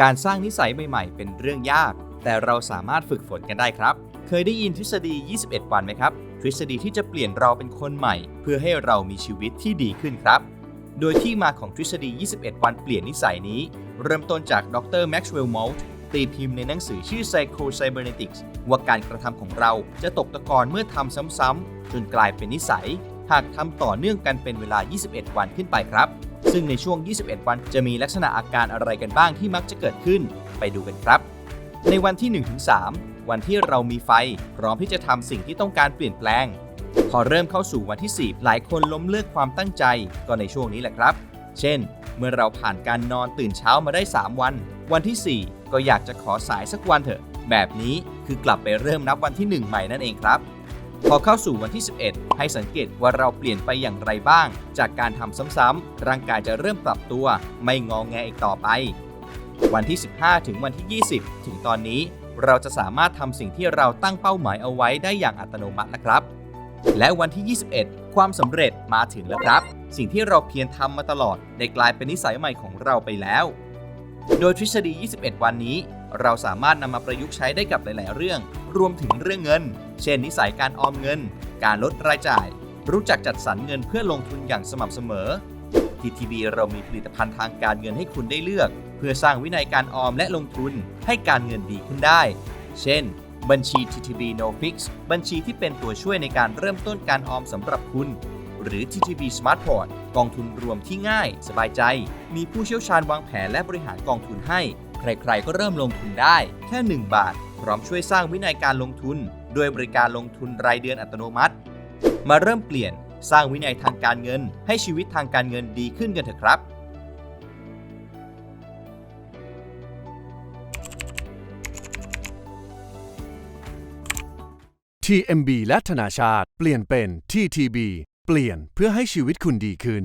การสร้างนิสัยใหม่ๆ เป็นเรื่องยาก แต่เราสามารถฝึกฝนกันได้ครับ เคยได้ยินทฤษฎี 21 วันไหมครับ ทฤษฎีที่จะเปลี่ยนเราเป็นคนใหม่ เพื่อให้เรามีชีวิตที่ดีขึ้นครับ โดยที่มาของทฤษฎี 21 วันเปลี่ยนนิสัยนี้ เริ่มต้นจากดรแม็กซ์เวลล์มอลต์ตีพิมพ์ในหนังสือชื่อ Psycho Cybernetics ว่าการกระทำของเราจะตกตะกอนเมื่อทำซ้ำๆจนกลายเป็นนิสัย หากทำต่อเนื่องกันเป็นเวลา 21 วันขึ้นไปครับ ซึ่งในช่วง 21 วันจะมีลักษณะอาการอะไรกันบ้างที่มักจะเกิดขึ้น ไปดูกันครับ ในวันที่ 1-3 วันที่เรามีไฟ พร้อมที่จะทำสิ่งที่ต้องการเปลี่ยนแปลง พอเริ่มเข้าสู่วันที่ 4 หลายคนล้มเลิกความตั้งใจ ก็ในช่วงนี้แหละครับ เช่น เมื่อเราผ่านการนอนตื่นเช้ามาได้ 3 วัน วันที่ 4 ก็อยากจะขอสายสักวันเถอะ แบบนี้คือกลับไปเริ่มนับวันที่ 1 ใหม่นั่นเองครับ พอเข้าสู่วันที่ 11 ให้สังเกตว่าเราเปลี่ยนไปอย่างไรบ้าง จากการทำซ้ำๆร่างกายจะเริ่มปรับตัว ไม่งองแงอีกต่อไป วันที่ 15 ถึงวันที่ 20 ถึงตอนนี้ เราจะสามารถทำสิ่งที่เราตั้งเป้าหมายเอาไว้ได้อย่างอัตโนมัตินะครับ และวันที่ 21 ความสำเร็จมาถึงแล้วครับ สิ่งที่เราเพียรทำมาตลอดได้กลายเป็นนิสัยใหม่ของเราไปแล้ว โดยทฤษฎี 21 วันนี้ เราสามารถนำมาประยุกต์ใช้ได้กับหลาย ๆ เรื่อง รวมถึงเรื่องเงิน เช่น นิสัยการออมเงิน การลดรายจ่าย รู้จักจัดสรรเงินเพื่อลงทุนอย่างสม่ำเสมอ TTB เรามีผลิตภัณฑ์ทางการเงินให้คุณได้เลือก เพื่อสร้างวินัยการออมและลงทุนให้การเงินดีขึ้นได้ เช่น บัญชี TTB No Fix บัญชีที่เป็นตัวช่วยในการเริ่มต้นการออมสำหรับคุณ หรือ TTB Smart Port กองทุนรวมที่ง่าย สบายใจ มีผู้เชี่ยวชาญวางแผนและบริหารกองทุนให้ ใครๆ ก็เริ่มลงทุนได้ แค่ 1 บาท พร้อมช่วยสร้างวินัยการลงทุน ด้วยบริการลงทุนรายเดือนอัตโนมัติ มาเริ่มเปลี่ยนสร้างวินัยทางการเงิน ให้ชีวิตทางการเงินดีขึ้นกันเถอะครับ TMB และธนาชาติเปลี่ยนเป็น TTB เปลี่ยนเพื่อให้ชีวิตคุณดีขึ้น